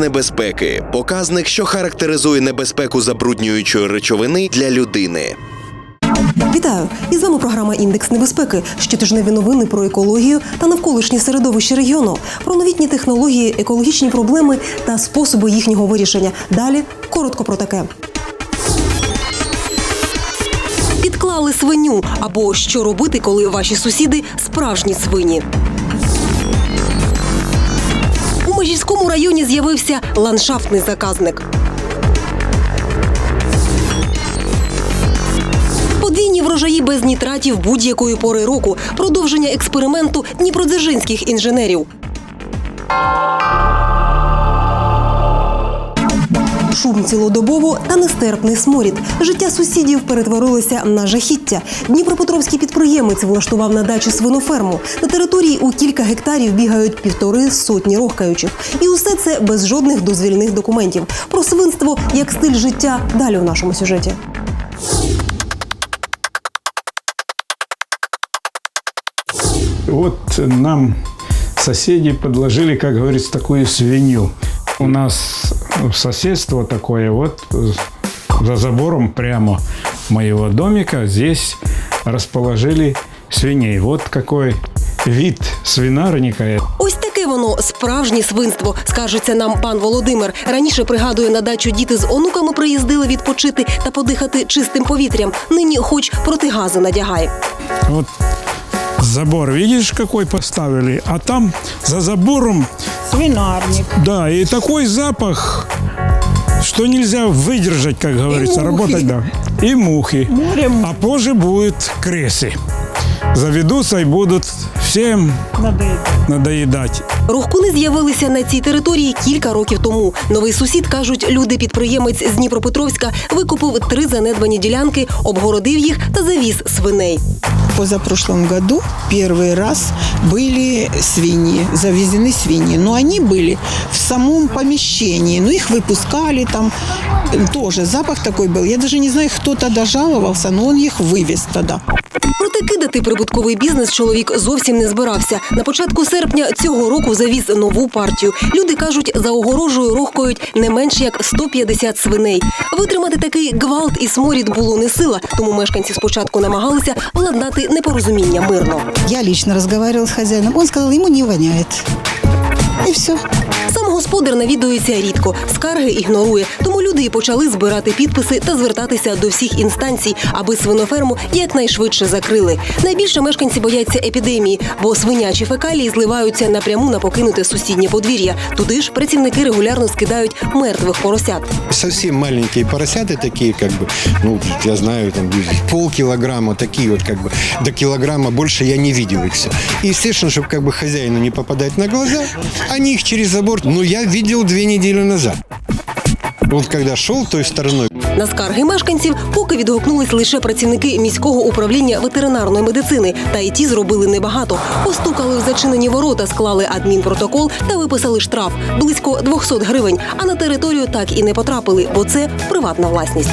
Небезпеки показник, що характеризує небезпеку забруднюючої речовини для людини. Вітаю! І з вами програма Індекс небезпеки. Щотижневі новини про екологію та навколишнє середовище регіону, про новітні технології, екологічні проблеми та способи їхнього вирішення. Далі коротко про таке. Підклали свиню або що робити, коли ваші сусіди справжні свині. У районі з'явився ландшафтний заказник. Подвійні врожаї без нітратів будь-якої пори року. Продовження експерименту дніпродзержинських інженерів. Шум цілодобово та нестерпний сморід. Життя сусідів перетворилося на жахіття. Дніпропетровський підприємець влаштував на дачі свиноферму. На території у кілька гектарів бігають півтори сотні рохкаючих. І усе це без жодних дозвільних документів. Про свинство як стиль життя далі у нашому сюжеті. Вот нам соседи подложили, как говорится, такую свинью. У нас соседство такое, вот за забором прямо моего домика здесь расположили свиней. Вот какой вид свинарника. Ось таке воно справжнє свинство, скажеться нам пан Володимир. Раніше пригадує на дачу діти з онуками приїздили відпочити та подихати чистим повітрям. Нині, хоч протигази надягай. Вот забор, видишь, какой поставили? А там за забором, Свинарник. да, и такой запах, что нельзя выдержать, как говорится, мухи. работать, да. И мухи. Море м- А позже будут крысы. Заведутся и будут всем надоедает. надоедать. Рухкуни з'явилися на цій території кілька років тому. Новий сусід кажуть, люди-підприємець з Дніпропетровська викупив три занедбані ділянки, обгородив їх та завіз свиней. В позапрошлом году первый раз были свиньи, завезены свиньи. Но они были в самом помещении. Ну, их выпускали там. э, Тоже запах такой был. Я даже не знаю, кто тогда жаловался, но он их вывез тогда. Проте кидати прибутковий бізнес чоловік зовсім не збирався. На початку серпня цього року завіз нову партію. Люди кажуть, за огорожею рохкають не менш як 150 свиней. Витримати такий гвалт і сморід було не сила, тому мешканці спочатку намагалися владнати непорозуміння мирно. Я лично разговаривала с хозяином. Он сказал, ему не воняет. И все. Сам господар навідується рідко, скарги ігнорує. Тому люди і почали збирати підписи та звертатися до всіх інстанцій, аби свиноферму якнайшвидше закрили. Найбільше мешканці бояться епідемії, бо свинячі фекалії зливаються напряму на покинуте сусіднє подвір'я. Туди ж працівники регулярно скидають мертвих поросят. совсем маленькие поросята такие, как бы, ну, я знаю, там, полкилограмма, такие вот, как бы, до килограмма больше я не видел их все. И, естественно, чтобы, как бы, хозяину не попадать на глаза, они их через забор, ну, я видел две недели назад. Вот когда шел той стороной, На скарги мешканців поки відгукнулись лише працівники міського управління ветеринарної медицини. Та й ті зробили небагато. Постукали в зачинені ворота, склали адмінпротокол та виписали штраф близько 200 гривень. А на територію так і не потрапили, бо це приватна власність.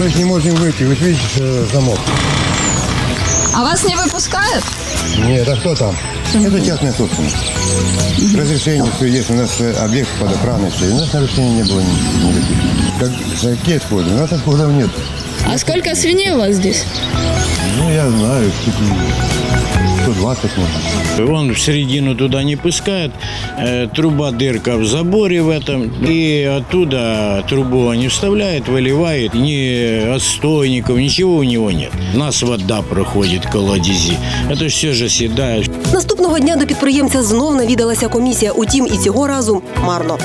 Мы же не можем выйти, вот видите, э, замок. А вас не выпускают? Нет, а кто там? Это частная собственность. Разрешение все есть, у нас э, объект под охраной, все. У нас нарушений не было ни- никаких. Как, какие отходы? У нас отходов нет. А сколько свиней у вас здесь? Ну, я знаю, штук 120 может. Он в середину туда не пускает. Э, Труба дырка в заборе в этом. И оттуда трубу они вставляют, выливают. Ни отстойников, ничего у него нет. У нас вода проходит колодези. Это все же седает. Наступного дня до підприємця знов навідалася комісія. Утім, і цього разу марно.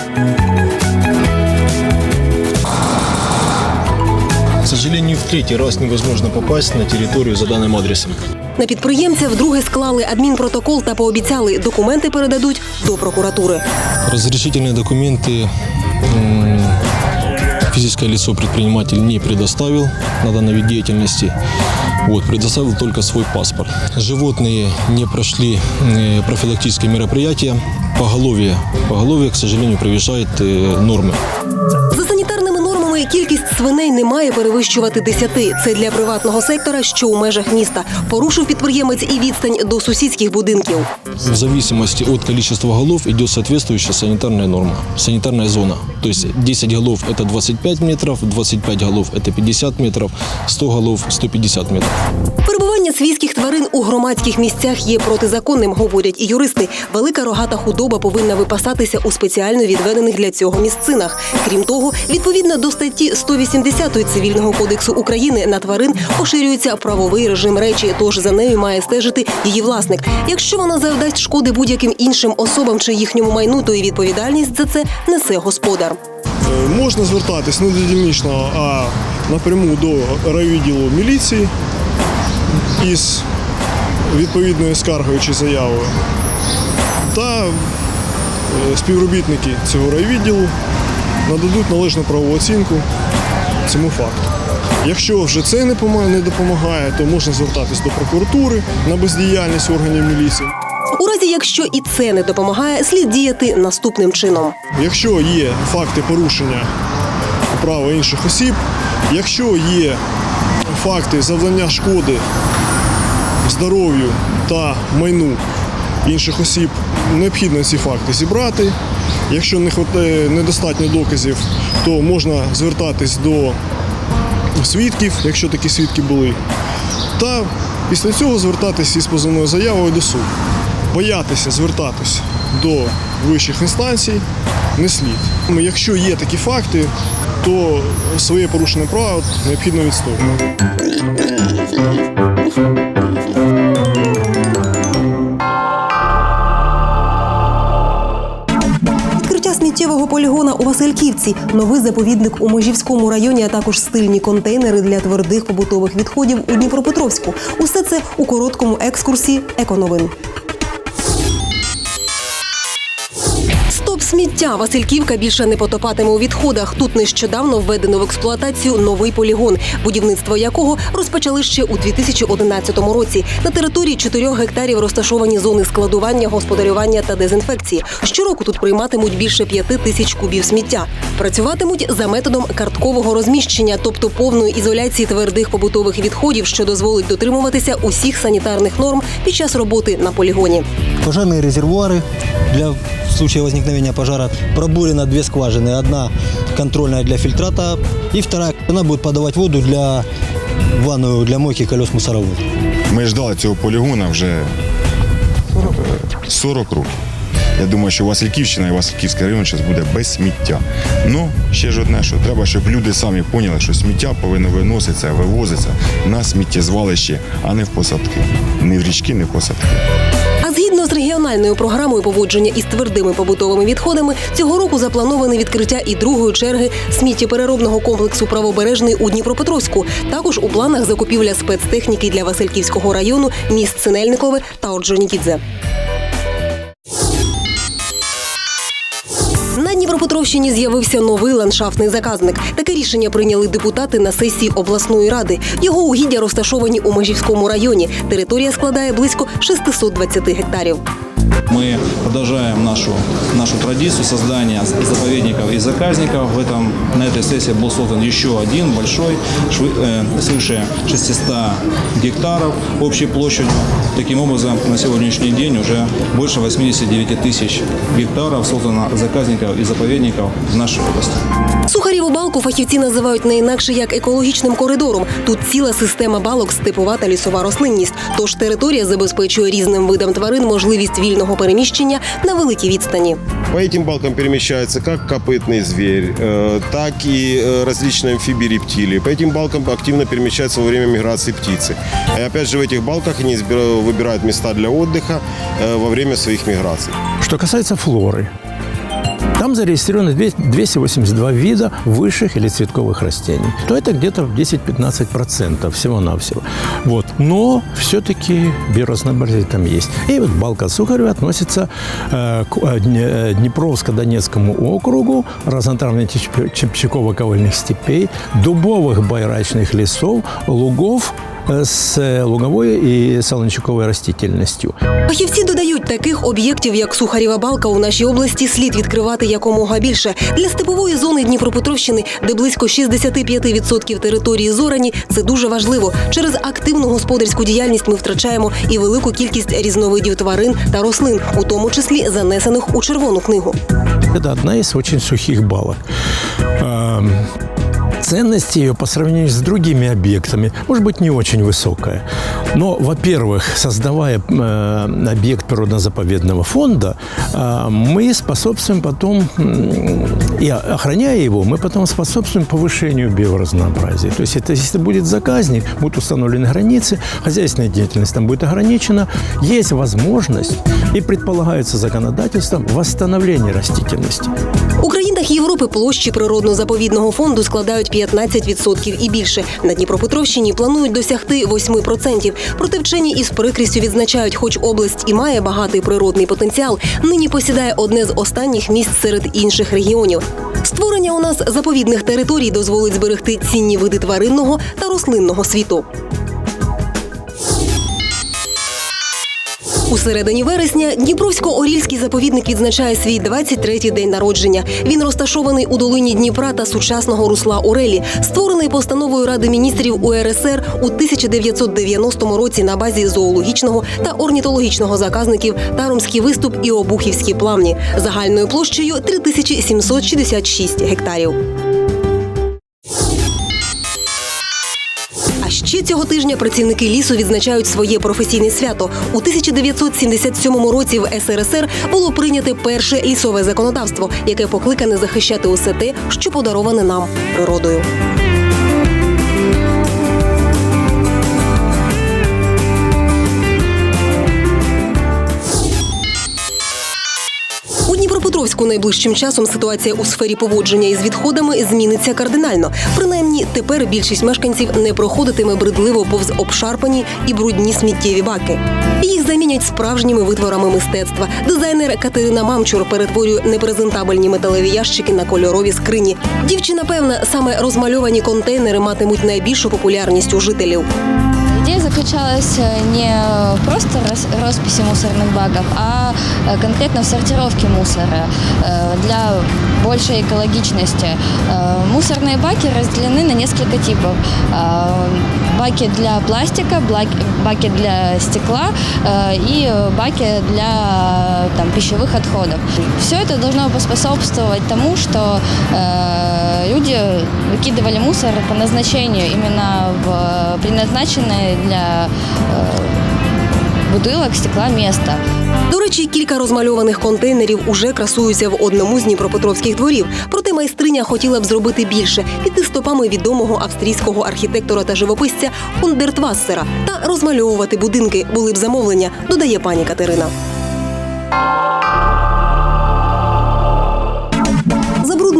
сожалению, в третий раз невозможно попасть на территорию за данным адресом. На підприємця вдруге склали адмінпротокол та пообіцяли, документи передадуть до прокуратури. Разрешительные документы м, физическое лицо предприниматель не предоставил на данный вид деятельности. Вот, предоставил только свой паспорт. Животные не прошли э, профилактические мероприятия. Поголовье, поголовье, к сожалению, превышает э, нормы. Даними, кількість свиней не має перевищувати 10. Це для приватного сектора, що у межах міста. Порушив підприємець і відстань до сусідських будинків. В зависимости от количества голов идет соответствующая санитарная норма, санитарная зона. То есть 10 голов – это 25 метров, 25 голов – это 50 метров, 100 голов – 150 метров. Перебування свійських тварин у громадських місцях є протизаконним, говорять і юристи. Велика рогата худоба повинна випасатися у спеціально відведених для цього місцинах. Крім того, відповідно до статті 180 цивільного кодексу України на тварин поширюється правовий режим речі, тож за нею має стежити її власник. Якщо вона завдасть шкоди будь-яким іншим особам чи їхньому майну, то і відповідальність за це несе господар. Е, Можна звертатись не до дільничного, а напряму до райвідділу міліції із відповідною скаргою чи заявою. Та е, співробітники цього райвідділу нададуть належну правову оцінку цьому факту. Якщо вже це не не допомагає, то можна звертатись до прокуратури на бездіяльність органів міліції. У разі, якщо і це не допомагає, слід діяти наступним чином. Якщо є факти порушення права інших осіб, якщо є факти завдання шкоди здоров'ю та майну інших осіб, необхідно ці факти зібрати. Якщо не хватає недостатньо доказів, то можна звертатись до свідків, якщо такі свідки були. Та після цього звертатись із позовною заявою до суду. Боятися звертатись до вищих інстанцій не слід. Якщо є такі факти, то своє порушене право необхідно відстоювати. Сміттєвого полігона у Васильківці, новий заповідник у Межівському районі, а також стильні контейнери для твердих побутових відходів у Дніпропетровську. Усе це у короткому екскурсі еконовин. Сміття Васильківка більше не потопатиме у відходах. Тут нещодавно введено в експлуатацію новий полігон, будівництво якого розпочали ще у 2011 році. На території 4 гектарів розташовані зони складування, господарювання та дезінфекції. Щороку тут прийматимуть більше 5 тисяч кубів сміття. Працюватимуть за методом карткового розміщення, тобто повної ізоляції твердих побутових відходів, що дозволить дотримуватися усіх санітарних норм під час роботи на полігоні. Пожарные резервуары для случае возникновения пожара. Пробурено две скважины. Одна контрольная для фильтрата и вторая, она будет подавать воду для ванную для мойки колес мусоровоз. Ми ждали цього полігона вже 40 років. Я думаю, що Васильківщина і Васильківський район зараз буде без сміття. Ну, ще ж одне, що треба, щоб люди самі поняли, що сміття повинно виноситися, вивозитися на сміттєзвалище, а не в посадки. Не в річки, не в посадки. Регіональною програмою поводження із твердими побутовими відходами, цього року заплановане відкриття і другої черги сміттєпереробного комплексу правобережний у Дніпропетровську. Також у планах закупівля спецтехніки для Васильківського району, міст Синельникове та Орджонікідзе. Дніпропетровщині з'явився новий ландшафтний заказник. Таке рішення прийняли депутати на сесії обласної ради. Його угіддя розташовані у Межівському районі. Територія складає близько 620 гектарів. Мы продолжаем нашу, нашу традицию создания заповедников и заказников. В этом, на этой сессии был создан еще один большой, швы- э, свыше 600 гектаров общей площадью. Таким образом, на сегодняшний день уже больше 89 тысяч гектаров создано заказников и заповедников в нашей области. Сухаріву балку фахівці називають не інакше як екологічним коридором. Тут ціла система балок, степова та лісова рослинність. Тож територія забезпечує різним видам тварин можливість вільного переміщення на великій відстані. По этим балкам перемещается как копытный зверь, э, так и э, различные амфибии рептилии. По этим балкам активно перемещаются во время миграции птицы. И опять же в этих балках они избира- выбирают места для отдыха э, во время своих миграций. Что касается флоры, там зарегистрировано 282 вида высших или цветковых растений. То это где-то 10-15% всего-навсего. Вот. Но все-таки биоразнообразие там есть. И вот Балка Сухарева относится э, к э, Дне- э, Днепровско-Донецкому округу, разнотравных чепчаково-ковыльных степей, дубовых байрачных лесов, лугов, э, с луговой и солончаковой растительностью. Фахівці додають, таких об'єктів, як Сухарєва балка, у нашій області слід відкривати якомога більше. Для степової зони Дніпропетровщини, де близько 65% території зорані, це дуже важливо. Через активну господарську діяльність ми втрачаємо і велику кількість різновидів тварин та рослин, у тому числі занесених у червону книгу. Это одна из очень сухих балок. Ценность ее по сравнению с другими объектами может быть не очень высокая. Но, во-первых, создавая э, объект природно-заповедного фонда, э, мы способствуем потом, и охраняя его, мы потом способствуем повышению биоразнообразия. То есть это, если будет заказник, будут установлены границы, хозяйственная деятельность там будет ограничена, есть возможность и предполагается законодательством восстановления растительности. Країнах Європи площі природно-заповідного фонду складають 15% і більше. На Дніпропетровщині планують досягти 8%. Проте вчені із прикрістю відзначають, хоч область і має багатий природний потенціал, нині посідає одне з останніх місць серед інших регіонів. Створення у нас заповідних територій дозволить зберегти цінні види тваринного та рослинного світу. У середині вересня Дніпровсько-Орільський заповідник відзначає свій 23-й день народження. Він розташований у долині Дніпра та сучасного русла Орелі, створений постановою Ради міністрів УРСР у 1990 році на базі зоологічного та орнітологічного заказників Таромський виступ і Обухівські плавні загальною площею 3766 гектарів. Цього тижня працівники лісу відзначають своє професійне свято. У 1977 році в СРСР було прийняте перше лісове законодавство, яке покликане захищати усе те, що подароване нам природою. Дніпропетровську найближчим часом ситуація у сфері поводження із відходами зміниться кардинально. Принаймні, тепер більшість мешканців не проходитиме бридливо повз обшарпані і брудні сміттєві баки. Їх замінять справжніми витворами мистецтва. Дизайнер Катерина Мамчур перетворює непрезентабельні металеві ящики на кольорові скрині. Дівчина певна, саме розмальовані контейнери матимуть найбільшу популярність у жителів Идея заключалась э, не просто рос- росписи мусорных баков, а э, конкретно в сортировке мусора э, для большей экологичности. Э, Мусорные баки разделены на несколько типов. Э, Баки для пластика, блак- баки для стекла э, и э, баки для э, там, пищевых отходов. Все это должно поспособствовать тому, что э, люди выкидывали мусор по назначению именно в предназначенное для э, стекла міста. До речі, кілька розмальованих контейнерів уже красуються в одному з дніпропетровських дворів. Проте майстриня хотіла б зробити більше піти стопами відомого австрійського архітектора та живописця Хундертвассера та розмальовувати будинки були б замовлення, додає пані Катерина.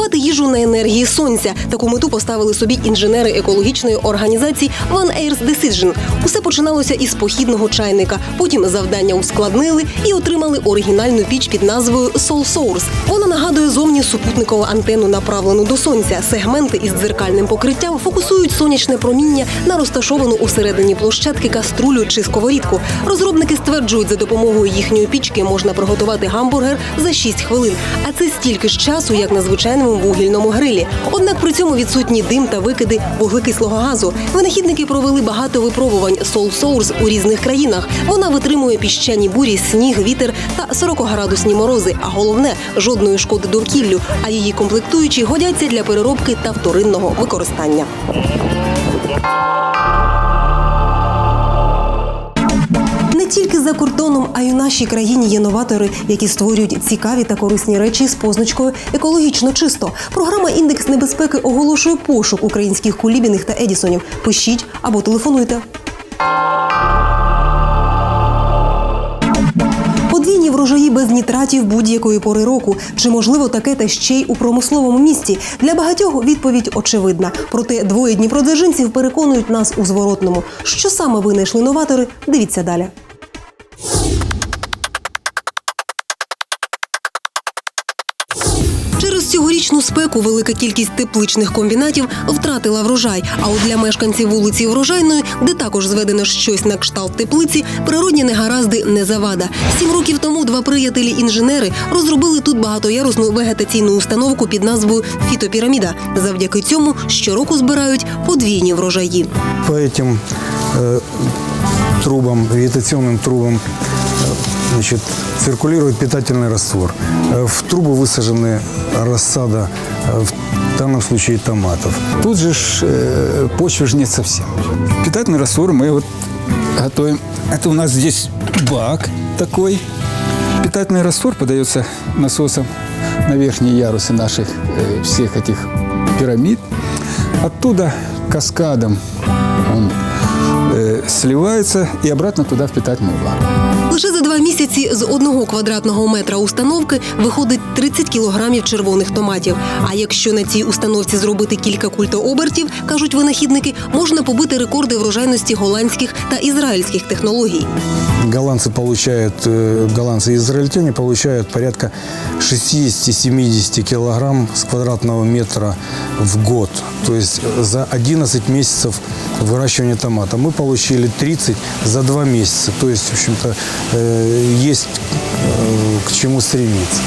Приготувати їжу на енергії сонця. Таку мету поставили собі інженери екологічної організації One Earth Decision. Усе починалося із похідного чайника. Потім завдання ускладнили і отримали оригінальну піч під назвою Soul Source. Вона нагадує зовні супутникову антенну, направлену до сонця. Сегменти із дзеркальним покриттям фокусують сонячне проміння на розташовану усередині площадки каструлю чи сковорідку. Розробники стверджують, за допомогою їхньої пічки можна приготувати гамбургер за 6 хвилин. А це стільки ж часу, як на звичайному вугільному грилі. Однак при цьому відсутні дим та викиди вуглекислого газу. Винахідники провели багато випробувань Soul Source у різних країнах. Вона витримує піщані бурі, сніг, вітер та 40-градусні морози. А головне жодної шкоди довкіллю. А її комплектуючі годяться для переробки та вторинного використання. За кордоном, а й у нашій країні є новатори, які створюють цікаві та корисні речі з позначкою екологічно чисто. Програма Індекс небезпеки оголошує пошук українських кулібіних та едісонів. Пишіть або телефонуйте. Подвійні врожаї без нітратів будь-якої пори року. Чи можливо таке та ще й у промисловому місті? Для багатьох відповідь очевидна. Проте двоє дніпродзержинців переконують нас у зворотному. Що саме винайшли новатори? Дивіться далі. Через цьогорічну спеку велика кількість тепличних комбінатів втратила врожай. А от для мешканців вулиці Врожайної, де також зведено щось на кшталт теплиці, природні негаразди не завада. Сім років тому два приятелі-інженери розробили тут багатоярусну вегетаційну установку під назвою Фітопіраміда. Завдяки цьому щороку збирають подвійні врожаї. По этим э, трубам, вегетационным трубам, э, значит, циркулирует питательный раствор. Э, В трубу высажены рассада, э, в данном случае томатов. Тут же ж, э, почвы же нет совсем. Питательный раствор мы вот готовим. Это у нас здесь бак такой. Питательный раствор подается насосом на верхние ярусы наших э, всех этих пирамид. Оттуда каскадом он э, сливается и обратно туда в питательный бак. Лише за два місяці з одного квадратного метра установки виходить 30 кілограмів червоних томатів. А якщо на цій установці зробити кілька культообертів, кажуть винахідники, можна побити рекорди врожайності голландських та ізраїльських технологій. Голландцы получают, э, голландцы и израильтяне получают порядка 60-70 килограмм с квадратного метра в год. То есть за 11 месяцев выращивания томата. Мы получили 30 за 2 месяца. То есть, в общем-то, э, есть э, к чему стремиться.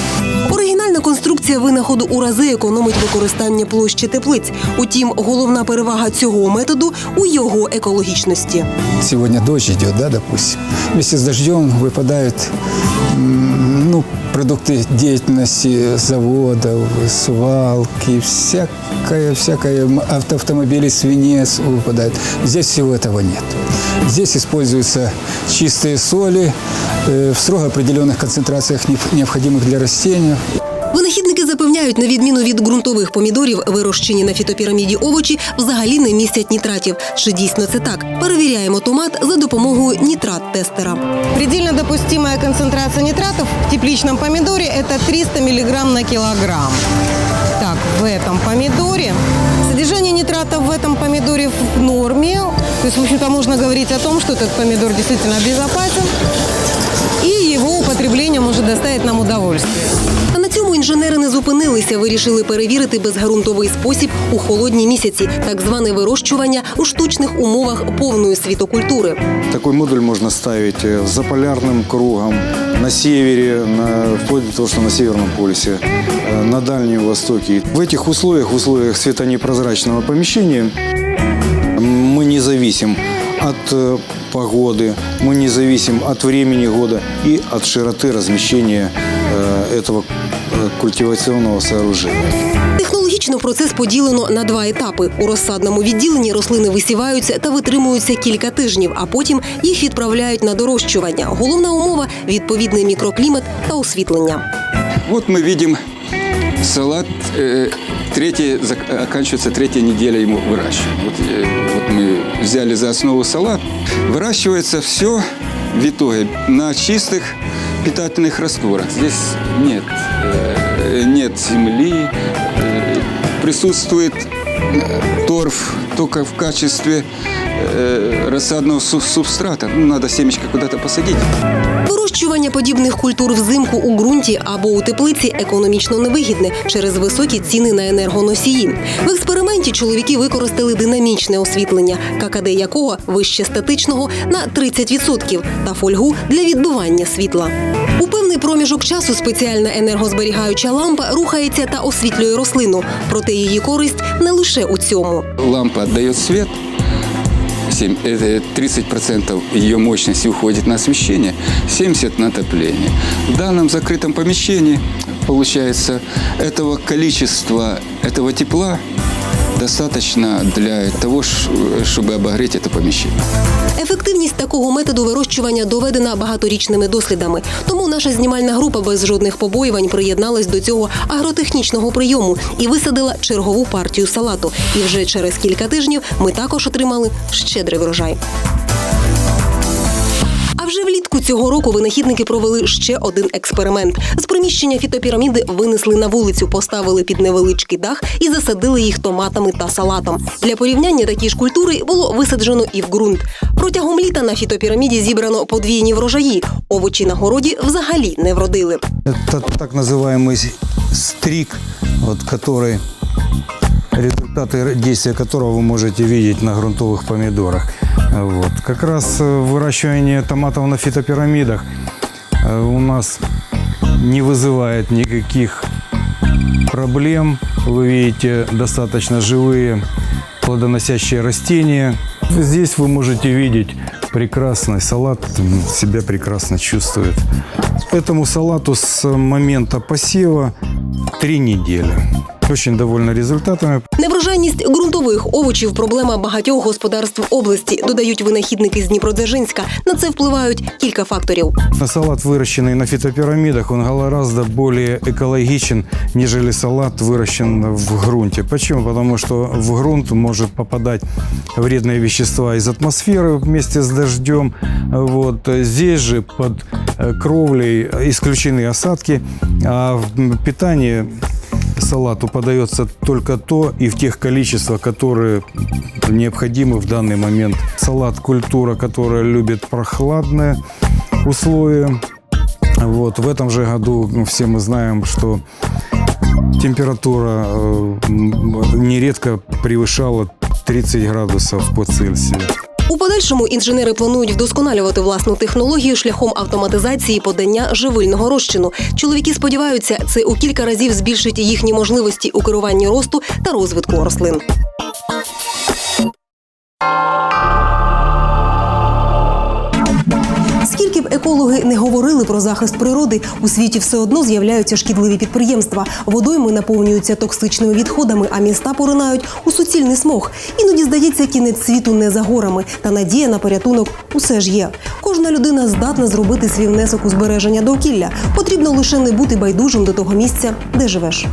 Оригінальна конструкція винаходу у рази економить використання площі теплиць. Утім, головна перевага цього методу у його екологічності. Сьогодні дощ йде, да, допустим. Вместе з дождем випадають ну, продукты деятельности заводов, свалки, всякое, всякое, м, авто, автомобили, свинец выпадает. Здесь всего этого нет. Здесь используются чистые соли э, в строго определенных концентрациях, необ- необходимых для растения. Винахідники запевняють, на відміну від ґрунтових помідорів, вирощені на фітопіраміді овочі взагалі не містять нітратів. Чи дійсно це так? Перевіряємо томат за допомогою нітрат-тестера. Предельно допустимая концентрация нитратов в тепличном помидоре – это 300 мг на килограмм. Так, в этом помидоре. Содержание нитратов в этом помидоре в норме. То есть, в общем-то, можно говорить о том, что этот помидор действительно безопасен. И его употребление может доставить нам удовольствие. А на цьому інженери не зупинилися. Вирішили перевірити безґрунтовий спосіб у холодні місяці, так зване вирощування у штучних умовах повної світокультури. Такой модуль можно ставить э, за полярным кругом, на севере, на, вплоть до того, что на Северном полюсе, э, на Дальнем Востоке. В этих условиях, в условиях светонепрозрачного помещения, мы не зависим от э, погоды, мы не зависим от времени года и от широты размещения э, этого э, культивационного сооружения. Технологічно процес поділено на два етапи. У розсадному відділенні рослини висіваються та витримуються кілька тижнів, а потім їх відправляють на дорощування. Головна умова відповідний мікроклімат та освітлення. Вот мы видим салат, э, третья, зак- оканчивается третья неделя ему выращивания. Вот, э, вот мы взяли за основу салат. Выращивается все в итоге на чистых питательных растворах. Здесь нет, э, нет земли, э, присутствует э, торф только в качестве э, рассадного су- субстрата. Ну, надо семечко куда-то посадить. Вирощування подібних культур взимку у ґрунті або у теплиці економічно невигідне через високі ціни на енергоносії. В експерименті чоловіки використали динамічне освітлення, ККД якого вище статичного на 30% та фольгу для відбивання світла. У певний проміжок часу спеціальна енергозберігаюча лампа рухається та освітлює рослину, проте її користь не лише у цьому. лампа семь- это 30% ее мощности уходит на освещение, 70% на отопление. В данном закрытом помещении, получается, этого количества, этого тепла достаточно для того, щоб обогріти це поміщення. Ефективність такого методу вирощування доведена багаторічними дослідами. Тому наша знімальна група без жодних побоювань приєдналась до цього агротехнічного прийому і висадила чергову партію салату. І вже через кілька тижнів ми також отримали щедрий врожай. А вже влітку Влітку цього року винахідники провели ще один експеримент. З приміщення фітопіраміди винесли на вулицю, поставили під невеличкий дах і засадили їх томатами та салатом. Для порівняння такі ж культури було висаджено і в ґрунт. Протягом літа на фітопіраміді зібрано подвійні врожаї. Овочі на городі взагалі не вродили. Это так называемый стрик, вот, который результаты действия которого вы можете видеть на грунтовых помидорах. Вот. Как раз э, выращивание томатов на фитопирамидах э, у нас не вызывает никаких проблем. Вы видите достаточно живые плодоносящие растения. Здесь вы можете видеть прекрасный салат, себя прекрасно чувствует. Этому салату с момента посева три недели. Очень довольны результатами. Неврожайність ґрунтових овочів проблема багатьох господарств області, додають винахідники з Дніпродзержинська. На це впливають кілька факторів. Салат, выращенный на фитопирамидах, он гораздо более экологичен, нежели салат, выращен в грунте. Почему? Потому что в грунт может попадать вредные вещества из атмосферы вместе с дождем. Вот. Здесь же под э, кровлей исключены осадки, а в м, питании салату подается только то и в тех количествах, которые необходимы в данный момент. Салат – культура, которая любит прохладные условия. Вот. В этом же году все мы знаем, что температура э, нередко превышала 30 градусов по Цельсию. У подальшому інженери планують вдосконалювати власну технологію шляхом автоматизації подання живильного розчину. Чоловіки сподіваються, це у кілька разів збільшить їхні можливості у керуванні росту та розвитку рослин. Екологи не говорили про захист природи, у світі все одно з'являються шкідливі підприємства. Водойми наповнюються токсичними відходами, а міста поринають у суцільний смог. Іноді здається, кінець світу не за горами, та надія на порятунок усе ж є. Кожна людина здатна зробити свій внесок у збереження довкілля. Потрібно лише не бути байдужим до того місця, де живеш.